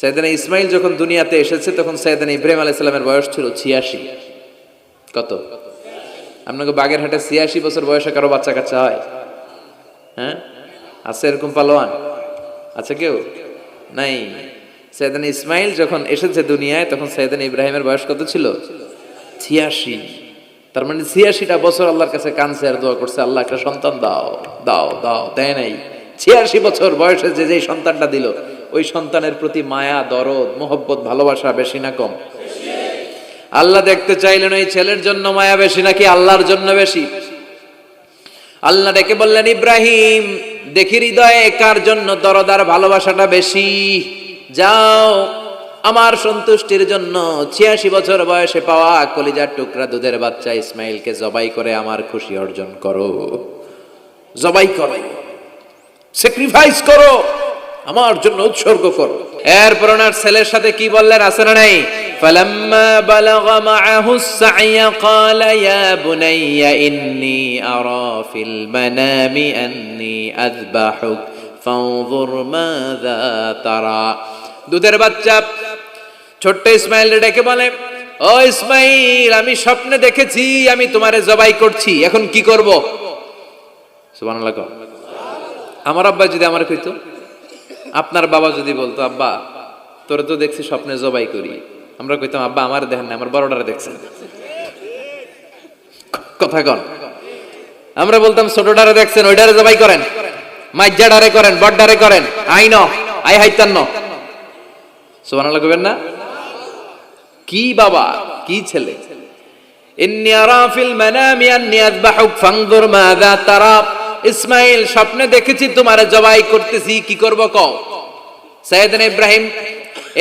সৈয়দানা ইসমাইল যখন দুনিয়াতে এসেছে, তখন সৈয়দানা ইব্রাহিম আলাইসাল্লামের বয়স ছিল ছিয়াশি। কত? আপনাকে বাগেরহাটে ছিয়াশি বছর বয়সে কারও বাচ্চা কাচ্চা হয়? হ্যাঁ? আছে এরকম পালোয়ান? আছে কেউ? নাই। সৈয়দান ইসমাইল যখন এসেছে দুনিয়ায়, তখন সৈয়দান ইব্রাহিমের বয়স কত ছিল? ছিয়াশি। তার মানে ছিয়াশিটা বছর আল্লাহর কাছে কানছে আর দোয়া করছে, আল্লাহ, একটা সন্তান দাও দাও দাও। দেয় নাই। ছিয়াশি বছর বয়সে যে যেই সন্তানটা দিল ওই সন্তানের প্রতি মায়া, দরদ, মোহব্বত, ভালোবাসা বেশি না কম? আল্লাহ দেখতে চাইলেন ওই ছেলের জন্য মায়া বেশি নাকি আল্লাহর জন্য বেশি? আল্লাহ ডেকে বললেন, ইব্রাহিম, দেখি হৃদয়ে কার জন্য দরদার ভালোবাসাটা বেশি? যাও, আমার সন্তুষ্টির জন্য ছিয়াশি বছর বয়সে পাওয়া কলিজার টুকরা দুধের বাচ্চা ইসমাইলকে জবাই করে আমার খুশি অর্জন করো। জবাই করো। স্যাক্রিফাইস করো। আমার জন্য উৎসর্গ করো এরপর ওনার ছেলের সাথে কি বললেন আছে না নাই فلما بلغ معه السعي قال يا بني إني أرى في المنام أني أذبحك فانظر ماذا ترى দুধের বাচ্চা ছোট্ট ইসমাইল ডেকে বলে ও ইসমাইল আমি স্বপ্নে দেখেছি আমি তোমারে জবাই করছি এখন কি করব সুবহানাল্লাহ কও। আমার আব্বা যদি আমার কইতো আপনার বাবা যদি বলতো, আব্বা, তোরে তো দেখছি স্বপ্নে জবাই করি। আমরা কইতাম, আব্বা, আমার দেখেন না আমার বড়টারে দেখছেন। কথা কন। আমরা বলতাম ছোটটারে দেখছেন ওইটারে জবাই করেন মাইজাডারে করেন, বড্ডারে করেন আই ন আই হাইতান ন সুবহানাল্লাহ কইবেন না? কি বাবা, কি ছেলে। ইন্নী আরা ফিল মানামি আন্নী আযবাহুক, ফানজুর মাযা তারা। ইসমাইল, স্বপ্নে দেখেছি তোমারে, জবাই করতেছি, কি করব কও? সৈয়দনা ইব্রাহিম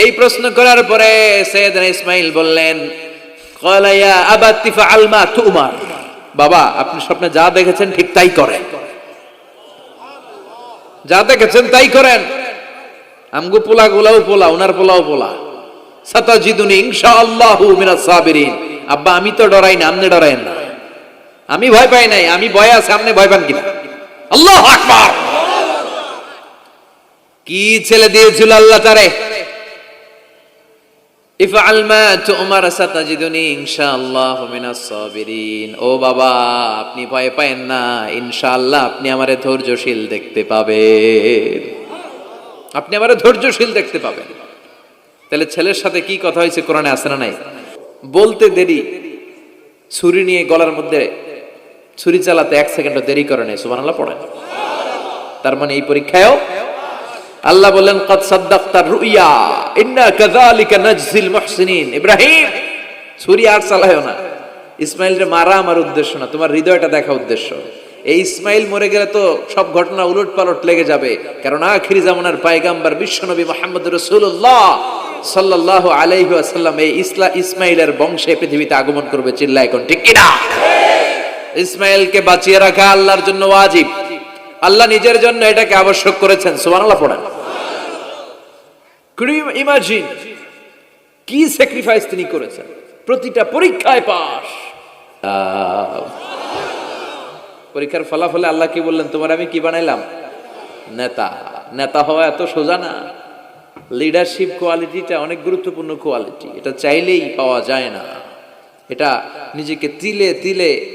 এই প্রশ্ন করার পরে সৈয়দনা ইসমাইল বললেন ক্বালা ইয়া আবাতি ফাআল মা তুমার। বাবা, আপনি স্বপ্নে যা দেখেছেন ঠিক তাই করেন। যা দেখেছেন তাই করেন। আমগো পোলা গুলাও পোলা ওনার পোলাও পোলা। সাতাজিদুনি ইনশাআল্লাহু মিনাস সাবিরিন। আব্বা, আমি তো ডরাই না, আপনি ডরাইন না। আমি ভয় পাই নাই, আমি ভয় আছে, আপনি ভয় পান কিনা? আল্লাহ আকবার। কি ছেলে দিয়েছিল আল্লাহ তারে? ধৈর্যশীল দেখতে পাবেন। আপনি আমারে ধৈর্যশীল দেখতে পাবেন। তাহলে ছেলের সাথে কি কথা হয়েছে কোরআনে আসে না নাই? বলতে দেরি। ছুরি নিয়ে গলার মধ্যে ছুরি চালাতে এক সেকেন্ড দেরি করে নেই, সুবহানাল্লাহ, পড়েন। তার মানে এই পরীক্ষায়ও আল্লাহ বললেন, কদ সাদ্দাক্তার রুইয়া, ইন্না ইব্রাহিম, ছুরি আর চালায়ও না। ইসমাইলরে মারা আমার উদ্দেশ্য না, তোমার হৃদয়টা দেখা উদ্দেশ্য। এই ইসমাইল মরে গেলে তো সব ঘটনা উলট পালট লেগে যাবে। কারণ আখিরি জামানার পায়গাম্বার বিশ্বনবী মোহাম্মদ রসুল্লাহ সাল্লাল্লাহু আলাইহি ওয়াসাল্লাম এই ইসলা, ইসমাইলের বংশে পৃথিবীতে আগমন করবে চিল্লা এখন ঠিক কিনা? ইসমাইলকে বাঁচিয়ে রাখা আল্লাহর জন্য ওয়াজিব। আল্লাহ নিজের জন্য এটাকে আবশ্যক করেছেন। সুবহানাল্লাহ পড়েন। You imagine কি স্যাক্রিফাইস তিনি করেছেন? প্রতিটা পরীক্ষায় পাস পরীক্ষার ফলাফলে আল্লাহ কি বললেন, তোমার আমি কি বানাইলাম? নেতা। নেতা হওয়া এত সোজা না। লিডারশিপ কোয়ালিটিটা অনেক গুরুত্বপূর্ণ কোয়ালিটি এটা চাইলেই পাওয়া যায় না। এটা নিজেকে তিলে তিলে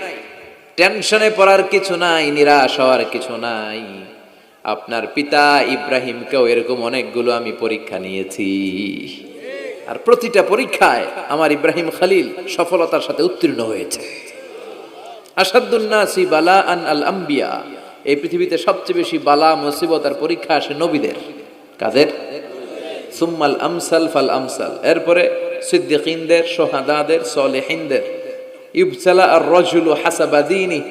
টেনশনে পড়ার কিছু নাই, নিরাশ হওয়ার কিছু নাই। আপনার পিতা ইব্রাহিমকেও এরকম অনেকগুলো আমি পরীক্ষা নিয়েছি। আর প্রতিটা পরীক্ষায় আমার ইব্রাহিম খালিল সফলতার সাথে উত্তীর্ণ হয়েছে। আসাদুন্নাসি বালা আন আল আম্বিয়া এই পৃথিবীতে সবচেয়ে বেশি বালা, মুসিবত আর পরীক্ষা আসে নবীদের। কাদের? সুম্মাল আমসাল ফাল আমসাল। এরপরে সিদ্দিকিনদের, সোহাদাদের, সলেহিনদের। ইবসালা আর রজুলু হাসাবাদিনী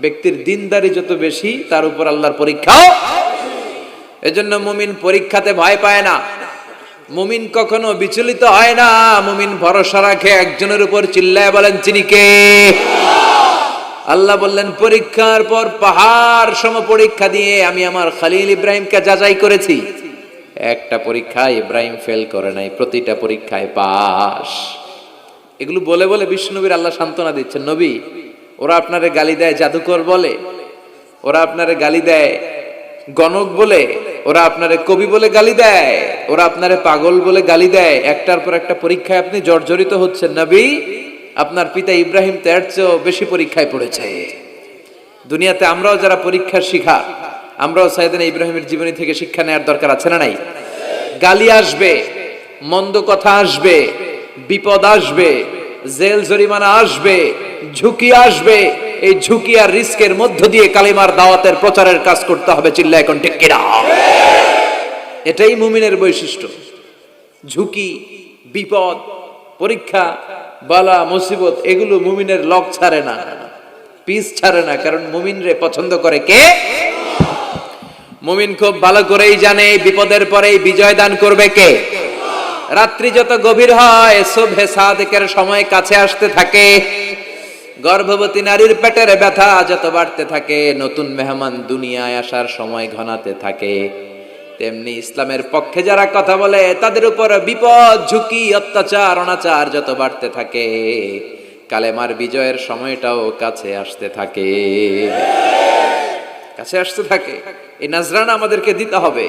ব্যক্তির দিনদারি যত বেশি, তার উপর আল্লাহর পরীক্ষাও এজন্য মুমিন পরীক্ষাতে ভয় পায় না। মুমিন কখনো বিচলিত হয় না। মুমিন ভরসা রাখে, একজনের উপর চিল্লায় বলেন, চিনি কে? আল্লাহ বললেন, পরীক্ষার পর পাহাড় সম পরীক্ষা দিয়ে আমি আমার খালিল ইব্রাহিমকে যাচাই করেছি। একটা পরীক্ষায় ইব্রাহিম ফেল করে নাই, প্রতিটা পরীক্ষায় পাস এগুলো বলে বলে বিষ্ণুবীর আল্লাহ সান্ত্বনা দিচ্ছেন, নবী, ওরা আপনারে গালি দেয় জাদুকর বলে, ওরা আপনারে গালি দেয় গণক বলে, ওরা আপনারে কবি বলে গালি দেয়, ওরা আপনারে পাগল বলে গালি দেয়। একটার পর একটা পরীক্ষায় আপনি জর্জরিত হচ্ছেন, নবী, আপনার পিতা ইব্রাহিম তো এর চেয়েও বেশি পরীক্ষায় পড়েছে। দুনিয়াতে আমরাও যারা পরীক্ষার শিখা, আমরাও সাইদানা ইব্রাহিমের জীবনী থেকে শিক্ষা নেওয়ার দরকার আছে না নাই? গালি আসবে, মন্দ কথা আসবে বিপদ আসবে, জেল জরিমানা আসবে, ঝুঁকি আসবে। এই ঝুঁকি আর রিস্কের মধ্য দিয়ে কালিমার দাওয়াতের প্রচারের কাজ করতে হবে চিল্লা এখন কিনা? এটাই মুমিনের বৈশিষ্ট্য। ঝুঁকি, বিপদ, পরীক্ষা, বালা, মুসিবত, এগুলো মুমিনের লক ছাড়ে না, পিস ছাড়ে না, কারণ মুমিনরে পছন্দ করে কে? মুমিন খুব ভালো করেই জানে, বিপদের পরেই বিজয় দান করবে কে? রাত্রি যত গভীর হয়, শুভে সাদেকের সময় কাছে আসতে থাকে। গর্ভবতী নারীর পেটের ব্যথা যত বাড়তে থাকে, নতুন মেহমান দুনিয়ায় আসার সময় ঘনাতে থাকে। তেমনি ইসলামের পক্ষে যারা কথা বলে, তাদের উপর বিপদ, ঝুঁকি, অত্যাচার, অনাচার যত বাড়তে থাকে, কালেমার বিজয়ের সময়টাও কাছে আসতে থাকে। কাছে আসতে থাকে। এই নাজরানা আমাদেরকে দিতে হবে।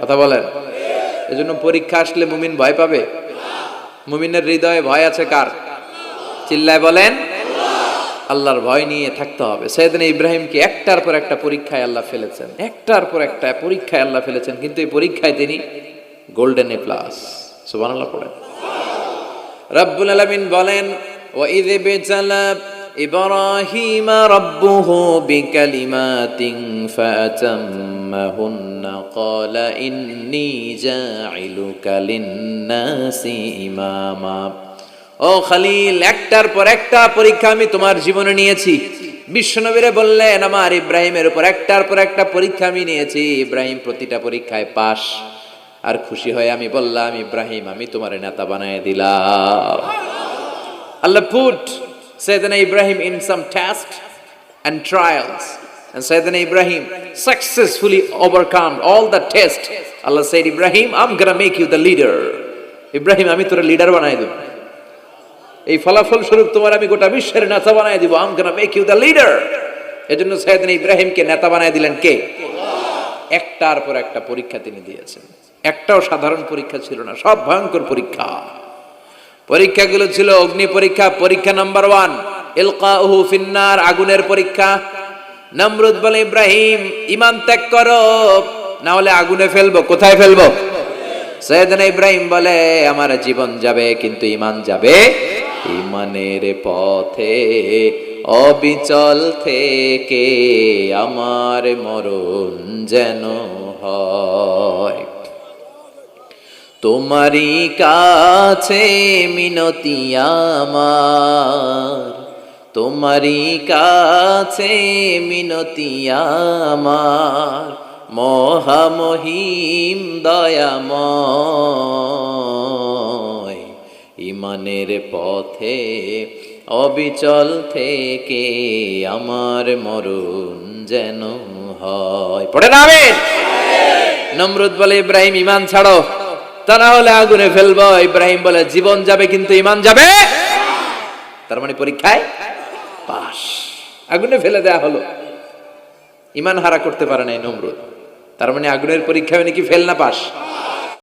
কথা বলেন। এজন্য পরীক্ষা আসলে মুমিন ভয় পাবে? মুমিনের হৃদয়ে ভয় আছে কার? চিল্লায় বলেন, আল্লাহর ভয় নিয়ে থাকতে হবে। সৈয়দিন ইব্রাহিমকে একটার পর একটা পরীক্ষায় আল্লাহ ফেলেছেন। একটার পর একটা পরীক্ষায় আল্লাহ ফেলেছেন, কিন্তু এই পরীক্ষায় তিনি গোল্ডেন এ প্লাস সুবহানাল্লাহ পড়েন। রব্বুল আলামিন বলেন ও ওয়াইদ বিতালা ইব্রাহিম রাব্বুহু বিকালিমাতিন ফাতাম্মাহুন্না ক্বালা ইন্নী জাইলুকা লিন-নাসি ইমামা ও খালিল, একটার পর একটা পরীক্ষা আমি তোমার জীবনে নিয়েছি। বিশ্বনবীরে বললেন, আমার ইব্রাহিমের উপর একটার পর একটা পরীক্ষা আমি নিয়েছি। ইব্রাহিম প্রতিটা পরীক্ষায় পাশ। আর খুশি হয়ে আমি বললাম, ইব্রাহিম, আমি তোমার নেতা বানায় দিলাম। Allah put Sayyidina Ibrahim in some tasks and trials. And Sayyidina Ibrahim successfully overcome all the tests. Allah said, Ibrahim, I'm gonna make you the leader. Ibrahim আমি তোর লিডার বানাই দেব। এই ফলাফল স্বরূপ তোমার আমি গোটা বিশ্বের নেতা বানাই দিব। I'm gonna make you the leader এজন্য সাইদিন ইব্রাহিমকে নেতা বানাই দিলেন কে? একটার পর একটা পরীক্ষা তিনি দিয়েছেন। একটাও সাধারণ পরীক্ষা ছিল না সব ভয়ঙ্কর পরীক্ষা। পরীক্ষাগুলো ছিল অগ্নি পরীক্ষা পরীক্ষা নাম্বার ওয়ান ইলকাহু ফিন্নার আগুনের পরীক্ষা। নমরুদ বলে, ইব্রাহিম ইমান ত্যাগ করো না হলে আগুনে ফেলব, কোথায় ফেলব? সৈয়দনা ইব্রাহিম বলে, আমার জীবন যাবে, কিন্তু ইমান যাবে ইমানের পথে, অবিচল থেকে আমার মরণ যেন হয়। তোমারই কাছে মিনতি আমার তোমারই কাছে মিনতি আমার। মহামহিম দয়াময়। ইমানের পথে অবিচল থেকে আমার মরণ যেন হয়। পড়ে না আমিন? নমরুদ বলে, ইব্রাহিম ইমান ছাড়ো। তা না হলে আগুনে ফেলব। ইব্রাহিম বলে, জীবন যাবে, কিন্তু ইমান যাবে? তার মানে পরীক্ষায় পাস আগুনে ফেলে দেয়া হলো। ইমান হারা করতে পারে নাই নমরুদ। তার মানে আগুনের পরীক্ষায় নাকি ফেল না পাস?